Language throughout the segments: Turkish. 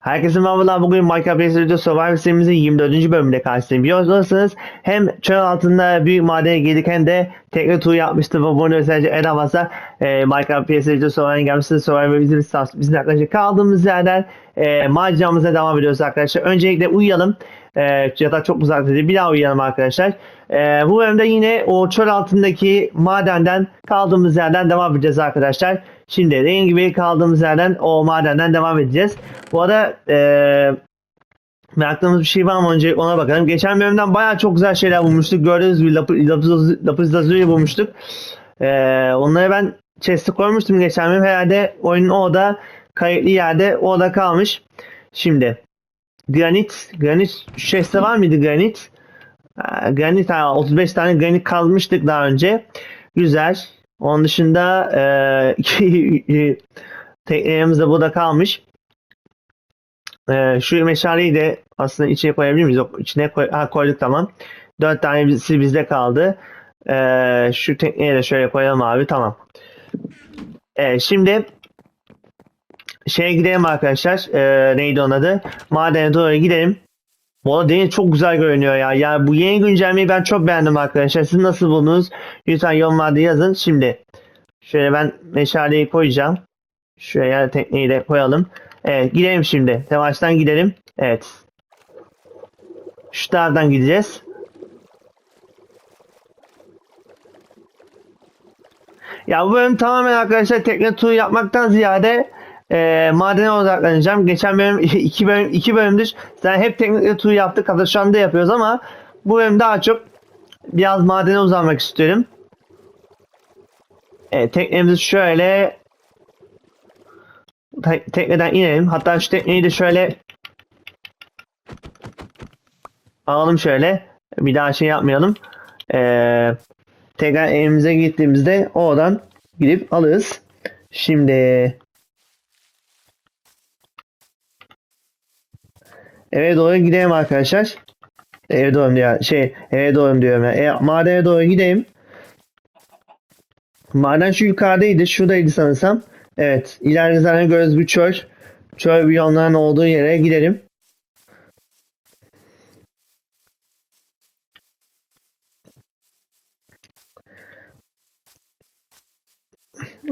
Herkese merhabalar. Bugün Minecraft Resident Survivor serimizin 24. bölümünde karşınızdayım. Biliyorsanız hem çöl altında büyük madene hem de tekne turu yapmıştı ve bunu özellikle el havasa e, Minecraft Resident Survivor'ın gelmişti. Survivor bizim, bizim yaklaşık kaldığımız yerden e, maceramıza devam ediyoruz arkadaşlar. Öncelikle uyuyalım. E, ya da çok uzak dedi. Bir daha uyuyalım arkadaşlar. E, bu bölümde yine o çöl altındaki madenden kaldığımız yerden devam edeceğiz arkadaşlar. Şimdi dediğim gibi kaldığımız yerden o madenden devam edeceğiz. Bu arada eee Merakladığımız bir şey var mı önce ona bakalım. Geçen bölümden bayağı çok güzel şeyler bulmuştuk. Gördüğünüz gibi lapis, lapis, lazuli bulmuştuk. Eee onları ben chest'e koymuştum geçen bölüm. Herhalde oyunun orada kayıtlı yerde orada kalmış. Şimdi granit, granit chest'te var mıydı granit? Ha, Granit ha, 35 tane granit kalmıştık daha önce. Güzel. Onun dışında eee iki teknelerimiz de burada kalmış. Ee, şu meşaleyi de aslında içine koyabilir miyiz? Yok içine koy ha, koyduk tamam. Dört tanesi bizde kaldı. Ee, şu tekneye de şöyle koyalım abi tamam. Ee, şimdi şeye gidelim arkadaşlar. Ee, neydi onun adı? Madene doğru gidelim. Arada deniz çok güzel görünüyor ya. Ya bu yeni güncellemeyi ben çok beğendim arkadaşlar. Siz nasıl buldunuz? Lütfen yorumlarda yazın. Şimdi şöyle ben meşaleyi koyacağım. Şuraya tekneyi de koyalım. Evet gidelim şimdi. Yavaştan gidelim. Evet. Şu taraftan gideceğiz. Ya bu bölüm tamamen arkadaşlar tekne turu yapmaktan ziyade e, madene odaklanacağım. Geçen bölüm iki bölüm iki bölümdür zaten hep tekne turu yaptık. Hatta şu anda yapıyoruz ama bu bölüm daha çok biraz madene uzanmak istiyorum. Evet, teknemizi şöyle te- tekneden inelim. Hatta şu tekneyi de şöyle alalım şöyle. Bir daha şey yapmayalım. Ee, tekrar evimize gittiğimizde oradan gidip alırız. Şimdi eve doğru gidelim arkadaşlar. Eve doğru diyor. Şey eve doğru diyorum. ya. E, madene doğru gidelim. Maden şu yukarıdaydı. Şuradaydı sanırsam. Evet. İleride zaten görüyoruz bir çöl. Çöl biyomların olduğu yere gidelim.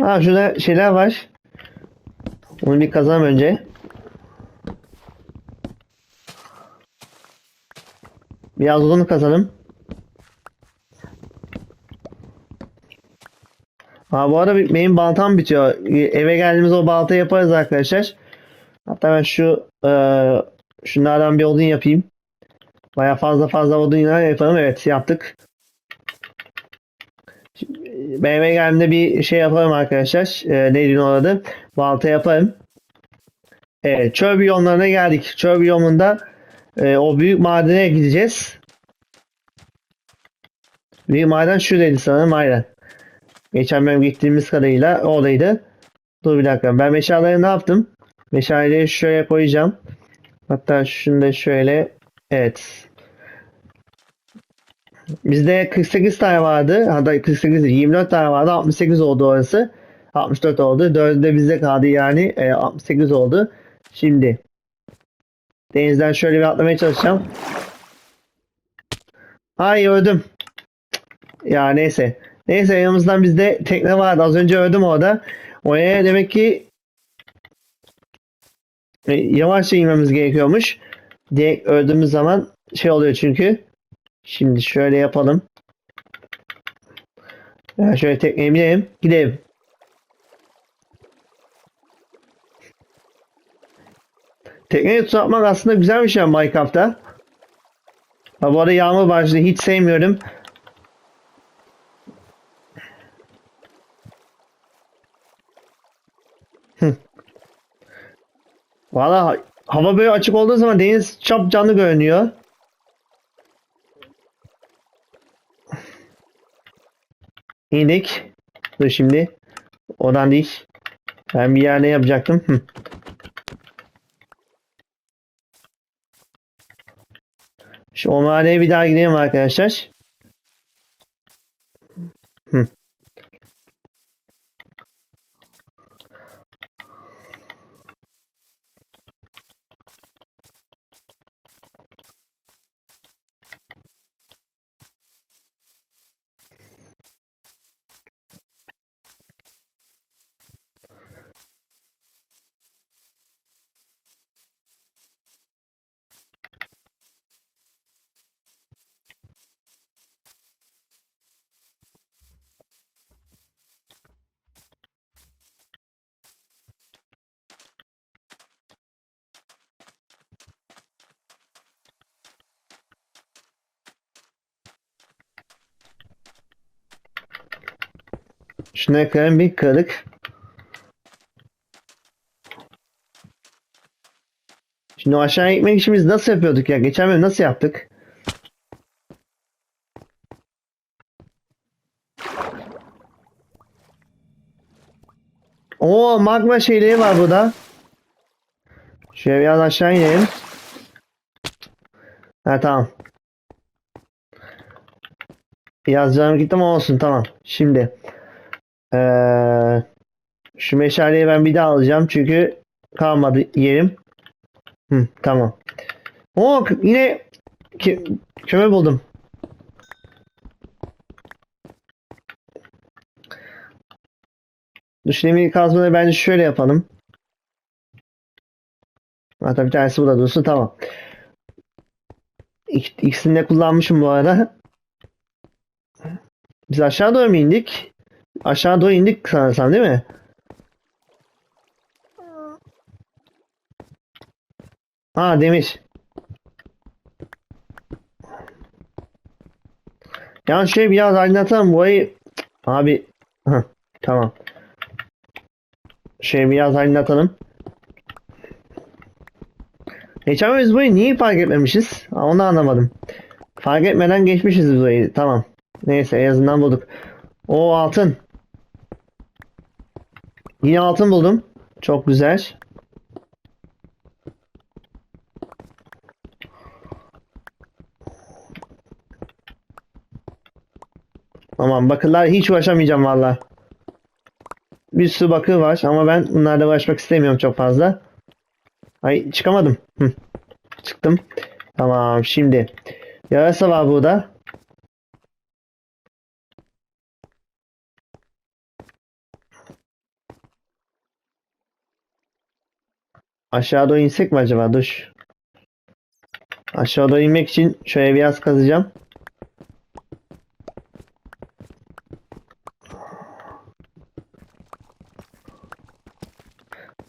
Ha şurada şeyler var. Onu bir kazanım önce. Biraz onu kazanım. Ha bu arada benim baltam bitiyor. Eve geldiğimiz o balta yaparız arkadaşlar. Hatta ben şu e, şunlardan bir odun yapayım. Baya fazla fazla odun yapalım. Evet yaptık. Ben eve geldiğimde bir şey yapalım arkadaşlar. E, neydi onun adı? Balta yaparım. Evet, çöl biyomlarına geldik. Çöl biyomunda e, o büyük madene gideceğiz. Büyük maden şuradaydı sanırım aynen. Geçen bölüm gittiğimiz kadarıyla oradaydı. Dur bir dakika. Ben meşaleleri ne yaptım? Meşaleleri şöyle koyacağım. Hatta şunu da şöyle. Evet. Bizde 48 tane vardı. Hatta 48 değil, 24 tane vardı. 68 oldu orası. 64 oldu. 4'ü de bizde kaldı yani. E, 68 oldu. Şimdi denizden şöyle bir atlamaya çalışacağım. Ay öldüm. Ya neyse. Neyse yanımızdan bizde tekne vardı. Az önce öldüm orada. Oraya demek ki e, yavaşça inmemiz gerekiyormuş. Direkt öldüğümüz zaman şey oluyor çünkü. Şimdi şöyle yapalım. Ya şöyle tekneye binelim. Gidelim. Tekneyi tutmak aslında güzel bir şey Minecraft'ta. Ha, bu arada yağmur başladı. Hiç sevmiyorum. Valla hava böyle açık olduğu zaman deniz çok canlı görünüyor. İndik. Dur şimdi. Oradan değil. Ben bir yerde yapacaktım. Şu o bir daha gidelim arkadaşlar. Şuna eklerim bir kırık. Şimdi o aşağı gitmek için biz nasıl yapıyorduk ya? Geçen bölüm nasıl yaptık? Oo magma şeyleri var burada. Şöyle biraz aşağı inelim. Ha tamam. Biraz canım gitti olsun tamam. Şimdi eee, şu meşaleyi ben bir daha alacağım çünkü kalmadı yerim. Hı, tamam. Oo yine kö- kömür buldum. Düşünemeyi kazmayı bence şöyle yapalım. Hatta bir tanesi burada dursun tamam. İk, ikisini de kullanmışım bu arada. Biz aşağı doğru mu indik? Aşağı doğru indik sanırsam değil mi? Ha demir. Yani şey biraz aydınlatalım burayı. Abi. Heh, tamam. Şey biraz aydınlatalım. Geçen biz burayı niye fark etmemişiz? Onu anlamadım. Fark etmeden geçmişiz burayı. Tamam. Neyse en azından bulduk. O altın. Yine altın buldum. Çok güzel. Tamam bakırlar hiç uğraşamayacağım valla. Bir sürü bakır var ama ben bunlarla uğraşmak istemiyorum çok fazla. Ay çıkamadım. Hı. Çıktım. Tamam şimdi. Yarasa var burada. Aşağı doğru insek mi acaba? Dur. Aşağı doğru inmek için şöyle biraz kazacağım.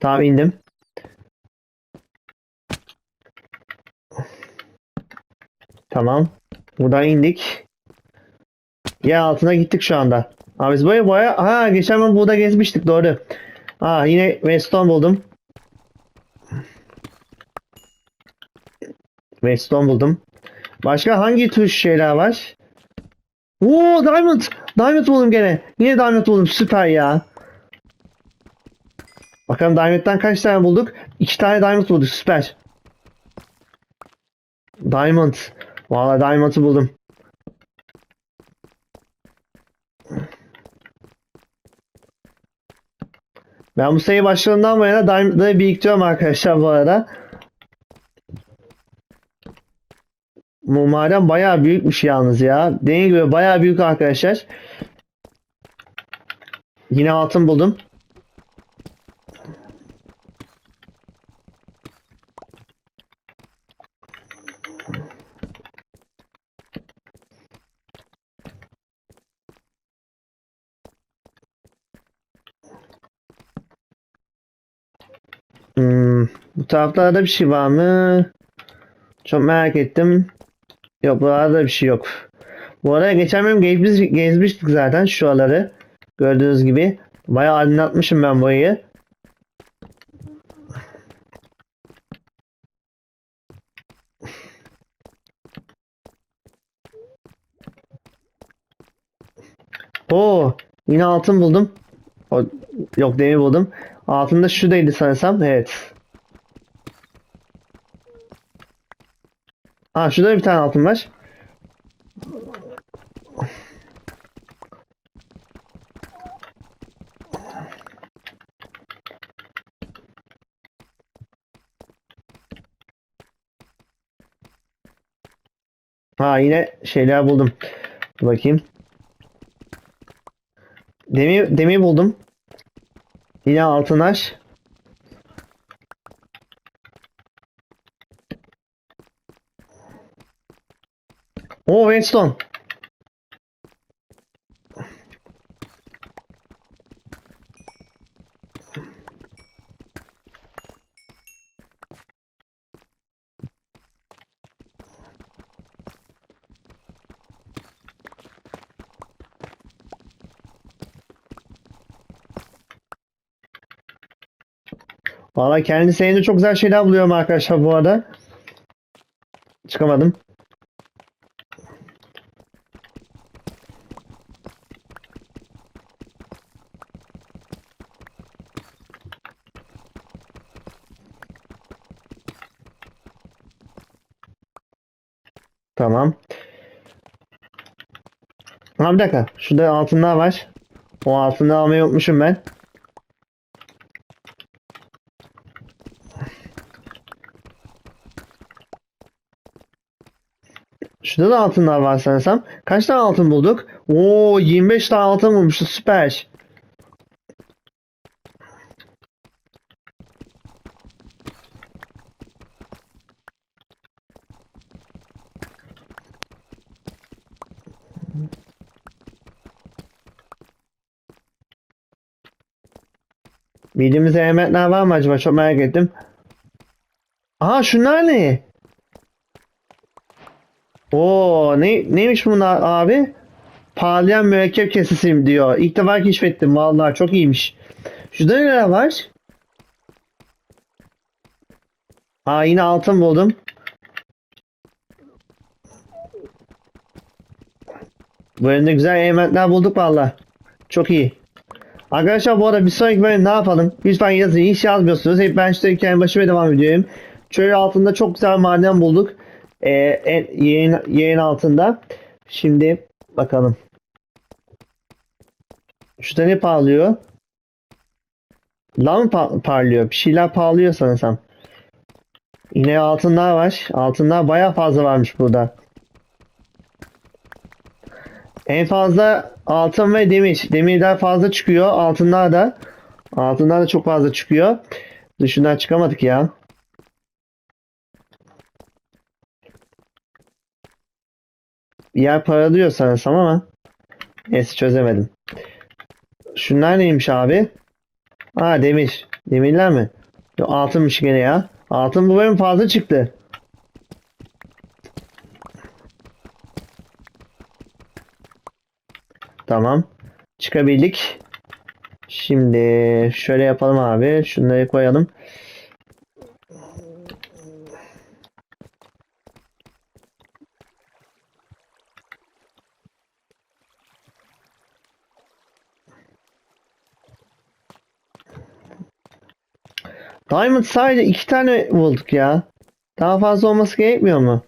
Tamam indim. Tamam. Buradan indik. Yer altına gittik şu anda. Abi biz böyle baya... Ha geçen ben burada gezmiştik doğru. Ha yine Weston buldum. Weston buldum. Başka hangi tür şeyler var? Oo Diamond! Diamond buldum gene. Yine Diamond buldum. Süper ya. Bakalım Diamond'dan kaç tane bulduk? İki tane Diamond bulduk. Süper. Diamond. Vallahi Diamond'ı buldum. Ben bu sayı başladığından bu yana Diamond'ları biriktiriyorum arkadaşlar bu arada. Bu maden bayağı büyükmüş yalnız ya. Dediğim gibi bayağı büyük arkadaşlar. Yine altın buldum. Hmm, bu taraflarda bir şey var mı? Çok merak ettim. Yok buralarda bir şey yok. Bu arada geçen bölüm gezmiş, gezmiştik zaten şuraları. Gördüğünüz gibi. Bayağı aydınlatmışım ben burayı. Oo, yine altın buldum. O, yok demir buldum. Altında şuradaydı sanırsam. Evet. Ha şurada bir tane altın var. Ha yine şeyler buldum. Bakayım. Demir, demir buldum. Yine altın aş. Oo redstone. Valla kendi sayımda çok güzel şeyler buluyorum arkadaşlar bu arada. Çıkamadım. Tamam. Ha bir dakika. Şurada altınlar var. O altınları almayı unutmuşum ben. Şurada da altınlar var sanırsam. Kaç tane altın bulduk? Oo 25 tane altın bulmuşuz. Süper. Bildiğimiz elementler var mı acaba? Çok merak ettim. Aha şunlar ne? Oo ne neymiş bunlar abi? Parlayan mürekkep kesesiyim diyor. İlk defa keşfettim vallahi çok iyiymiş. Şurada neler var? Aa yine altın buldum. Bu bölümde güzel elementler bulduk valla. Çok iyi. Arkadaşlar bu arada bir sonraki bölüm ne yapalım? Lütfen yazın. Hiç yazmıyorsunuz. Hep ben işte kendi başıma devam ediyorum. Çöl altında çok güzel maden bulduk. Ee, yerin, yerin altında. Şimdi bakalım. Şurada ne parlıyor? Mı pa- parlıyor? Bir şeyler parlıyor sanırsam. Yine altınlar var. Altınlar baya fazla varmış burada. En fazla altın ve demir. Demirler fazla çıkıyor. Altınlar da. Altınlar da çok fazla çıkıyor. Dışından çıkamadık ya. Bir yer paralıyor sanırsam ama. Neyse çözemedim. Şunlar neymiş abi? Aa demir. Demirler mi? Yo, altınmış gene ya. Altın bu bölüm fazla çıktı. Tamam. Çıkabildik. Şimdi şöyle yapalım abi. Şunları koyalım. Diamond sadece iki tane bulduk ya. Daha fazla olması gerekmiyor mu?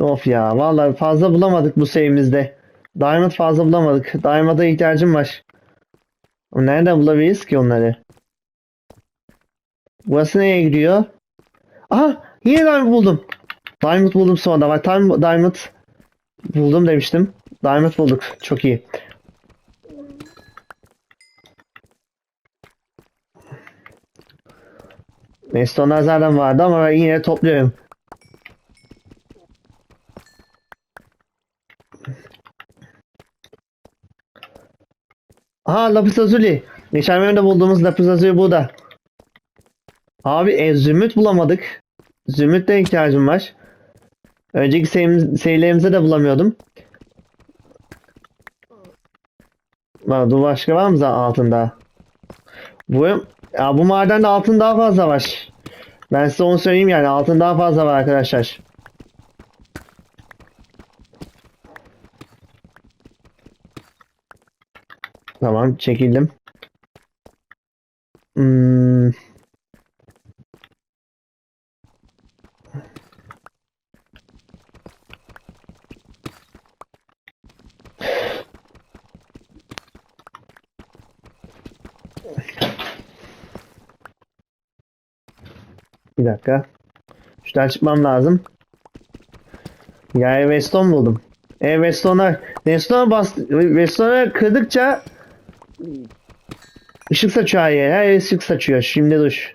Of ya vallahi fazla bulamadık bu serimizde. Diamond fazla bulamadık. Diamond'a ihtiyacım var. Nereden bulabiliriz ki onları? Burası nereye gidiyor? Aha yine Diamond buldum. Diamond buldum sonra. Bak Diamond, Diamond buldum demiştim. Diamond bulduk. Çok iyi. Neyse onlar zaten vardı ama yine topluyorum. Aha lapis lazuli. Geçen bölümde bulduğumuz lapis lazuli burada. Abi e, zümrüt bulamadık. Zümrüt de ihtiyacım var. Önceki serilerimizde de bulamıyordum. Var, dur başka var mı altında? Bu, ya bu madende altın daha fazla var. Ben size onu söyleyeyim yani altın daha fazla var arkadaşlar. Tamam çekildim. Hmm. Bir dakika. Şuradan çıkmam lazım. Ya Weston buldum. E Weston'a Weston'a bas Weston'a kırdıkça ışık saçıyor her yere. Her yere ışık saçıyor. Şimdi dur.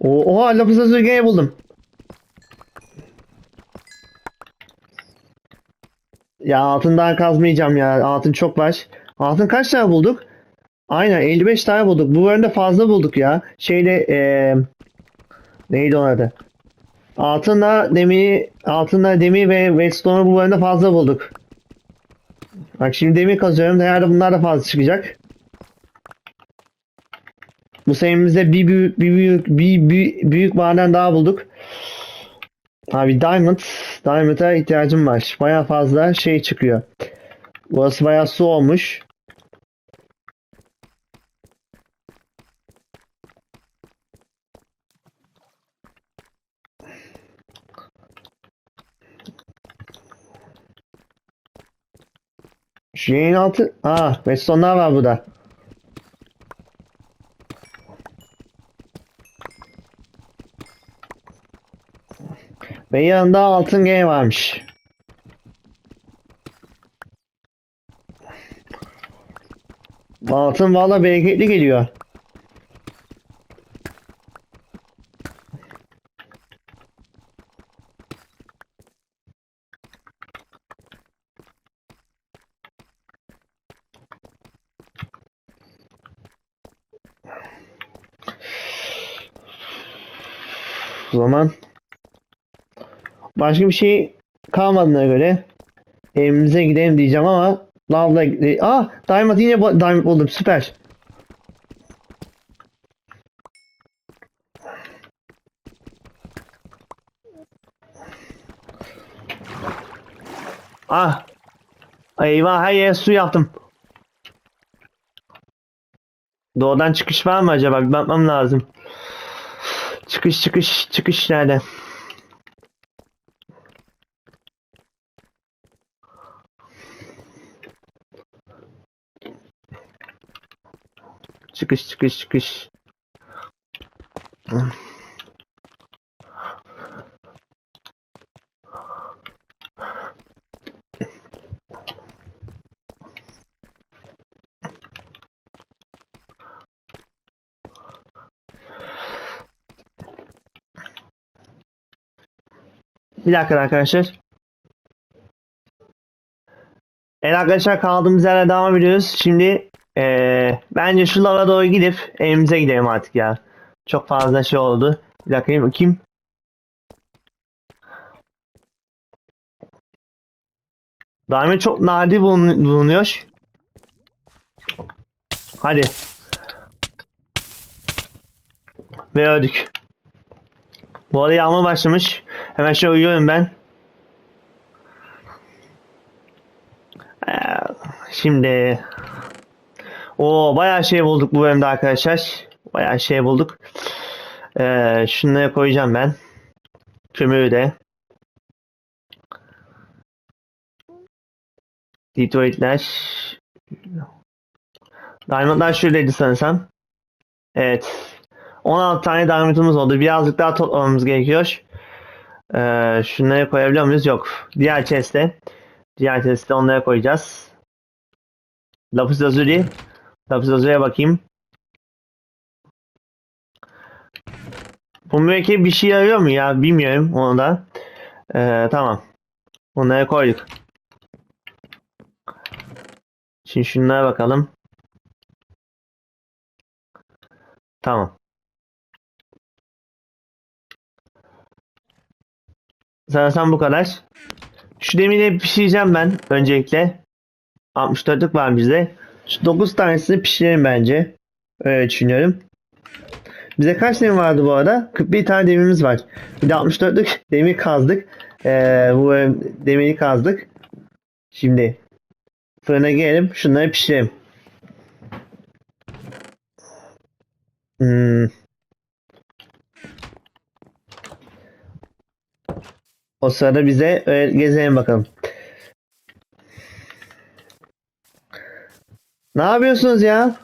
Oha lapis lazuli buldum. Ya altından kazmayacağım ya. Altın çok var. Altın kaç tane bulduk? Aynen 55 tane bulduk. Bu bölümde fazla bulduk ya. Şeyde eee neydi onun adı? Altınla demiri, altınla demir ve redstone'u bu bölümde fazla bulduk. Bak şimdi demir kazıyorum. Herhalde bunlar da fazla çıkacak. Bu senemizde bir büyük bir büyük bir büyük maden daha bulduk. Abi diamond, diamond'a ihtiyacım var. Baya fazla şey çıkıyor. Burası baya su olmuş. Şu yayın altı... Aa, redstone'lar var burada. Ve yanında altın gene varmış. Altın valla bereketli geliyor. O zaman başka bir şey kalmadığına göre evimize gidelim diyeceğim ama lavla ah diamond yine diamond buldum süper. Ah eyvah her su yaptım. Doğudan çıkış var mı acaba? Bir bakmam lazım. Çıkış çıkış çıkış nerede? Çıkış çıkış çıkış. Bir dakika arkadaşlar. Evet arkadaşlar kaldığımız yerden devam ediyoruz. Şimdi eee, bence şu lava doğru gidip evimize gidelim artık ya. Çok fazla şey oldu. Bir dakika bakayım. Diamond çok nadir bulun- bulunuyor. Hadi. Ve öldük. Bu arada yağmur başlamış. Hemen şöyle uyuyorum ben. Ee, Şimdi o bayağı şey bulduk bu bölümde arkadaşlar. Bayağı şey bulduk. Ee, şunları koyacağım ben. Kömürü de. Detroit'ler. Diamond'lar şuradaydı sanırsam. Evet. 16 tane diamond'ımız oldu. Birazcık daha toplamamız gerekiyor. Ee, şunları koyabiliyor muyuz? Yok. Diğer chest'e. Diğer chest'e onları koyacağız. Lapis lazuli. Lapis lazuli'ye bakayım. Bu mürekkep bir şey yarıyor mu ya? Bilmiyorum onu da. Ee, tamam. Onları koyduk. Şimdi şunlara bakalım. Tamam. Sanırsam bu kadar. Şu demiri pişireceğim ben öncelikle. 64'lük var bizde. Şu 9 tanesini pişirelim bence. Öyle düşünüyorum. Bize kaç demir vardı bu arada? 41 tane demirimiz var. Bir de 64'lük demir kazdık. Ee, bu demiri kazdık. Şimdi fırına gelelim. Şunları pişirelim. Hmm. O sırada bize öyle gezelim bakalım. Ne yapıyorsunuz ya?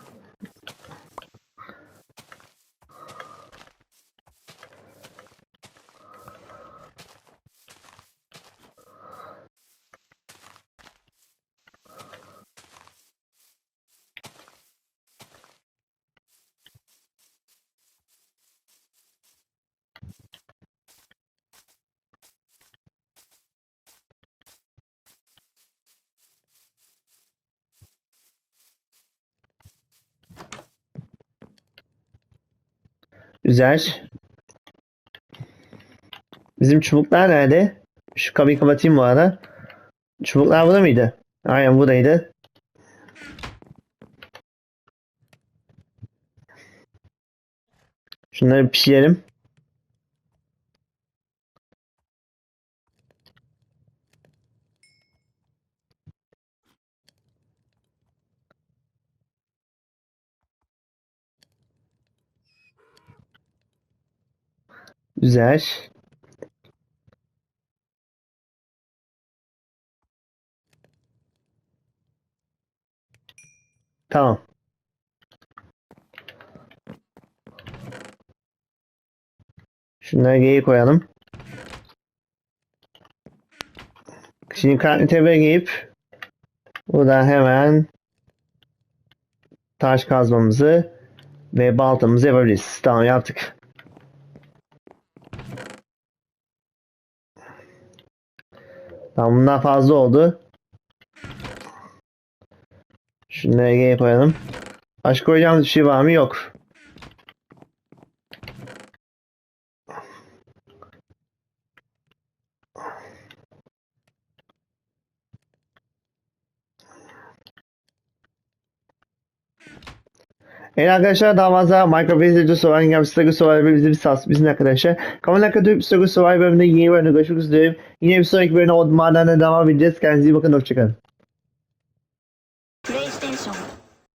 Güzel. Bizim çubuklar nerede? Şu kapıyı kapatayım bu arada. Çubuklar burada mıydı? Aynen buradaydı. Şunları pişirelim. Güzel. Tamam. Şunları geri koyalım. Şimdi kartlı tebe giyip buradan hemen taş kazmamızı ve baltamızı yapabiliriz. Tamam yaptık. Tamam bundan fazla oldu. Şunları geri koyalım. Başka koyacağımız bir şey var mı? Yok. Evet arkadaşlar daha fazla Minecraft videosu olan gibi Stago Survivor bizi bir bizim arkadaşlar. Kanalıma katılıp Stago Survivor bölümünde yeni bölümde görüşmek üzere. Yine bir sonraki bölümde o madene devam edeceğiz. Kendinize iyi bakın. Hoşçakalın.